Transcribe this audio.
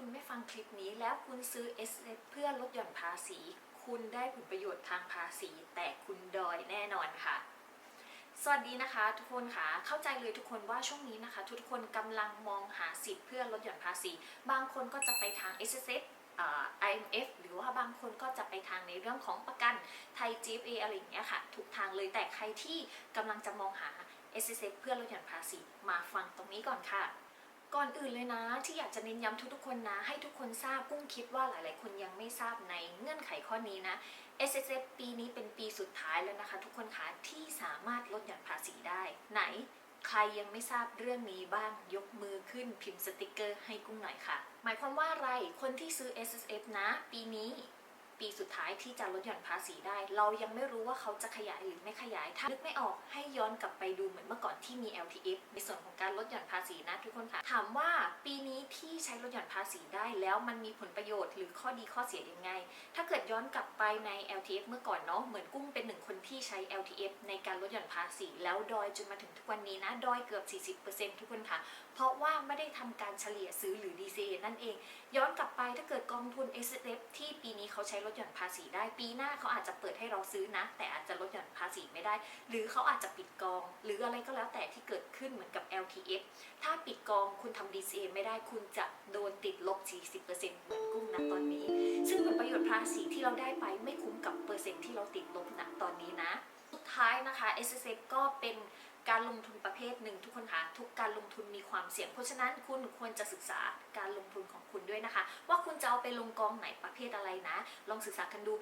คุณไม่ฟังคลิปนี้แล้วคุณซื้อ S S เพื่อลดหย่อนภาษี คุณได้ผลประโยชน์ทางภาษี แต่คุณดอยแน่นอนค่ะ สวัสดีนะคะ ทุกคนค่ะเข้าใจเลยทุกคนว่าช่วงนี้นะคะ ทุกคนกำลังมองหาสิทธิ์เพื่อลดหย่อนภาษี บางคนก็จะไปทาง S S F อ่า IMF หรือว่าบางคนก็จะไปทางในเรื่องของประกันไทย GFA ออะไรอย่างเงี้ยค่ะทุกทางเลยแต่ใครที่กำลังจะมองหา S S F เพื่อลดหย่อนภาษี มาฟังตรงนี้ก่อนค่ะ ก่อนอื่นเลยนะ ที่อยากจะเน้นย้ำทุกๆคนนะ ให้ทุกคนทราบกุ้งคิดว่าหลายๆ คนยังไม่ทราบในเงื่อนไขข้อนี้นะ S S F ปีนี้เป็นปีสุดท้ายแล้วนะคะ ทุกคนคะที่สามารถลดหย่อนภาษีได้ ไหน ใครยังไม่ทราบเรื่องนี้บ้างยกมือขึ้นพิมพ์สติกเกอร์ให้กุ้งหน่อยค่ะ หมายความว่าอะไรคนที่ซื้อ S S F นะ ปีนี้ ปีสุดท้ายที่จะลดหย่อนภาษีได้ เรายังไม่รู้ว่าเขาจะขยายหรือไม่ขยาย ถ้านึกไม่ออกให้ย้อนกลับไปดูเหมือนเมื่อก่อนที่มี LTF ในส่วนของการลดหย่อนภาษีนะทุกคนค่ะถามว่าปีนี้ที่ใช้ลดหย่อนภาษีได้แล้วมันมีผลประโยชน์หรือข้อดีข้อเสียยังไง ถ้าเกิดย้อนกลับไปใน LTF เมื่อก่อนเนาะเหมือนกุ้งเป็นหนึ่งคนที่ใช้ LTF ในการลดหย่อนภาษีแล้วดอยจนมาถึงทุกวันนี้นะดอยเกือบ 40%ทุกคนค่ะเพราะว่าไม่ได้ทำการเฉลี่ยซื้อหรือ DCA นั่นเอง ย้อนกลับไปถ้าเกิดกองทุน S F ที่ปีนี้เขาใช้ลดหย่อนภาษีได้ ปีหน้าเขาอาจจะเปิดให้เราซื้อนะ แต่อาจจะลดหย่อนภาษีไม่ได้ หรือเขาอาจจะปิดกอง หรืออะไรก็แล้วแต่ที่เกิดขึ้นเหมือนกับ LTF ถ้าปิดกองคุณทำ DCA ไม่ได้คุณจะโดนติดลบ 40%เหมือนกุ้งนะตอนนี้ ซึ่งผลประโยชน์ภาษีที่เราได้ไปไม่คุ้มกับเปอร์เซ็นต์ที่เราติดลบนะตอนนี้นะสุดท้ายนะคะ S S F ก็เป็นการลงทุนประเภทหนึ่งทุกคนคะทุกการลงทุนมีความเสี่ยง เพราะฉะนั้นคุณควรจะศึกษาการลงทุนของคุณด้วยนะคะ ว่าคุณจะ ไปลงกองไหนประเภทอะไรนะ ลองศึกษากันดู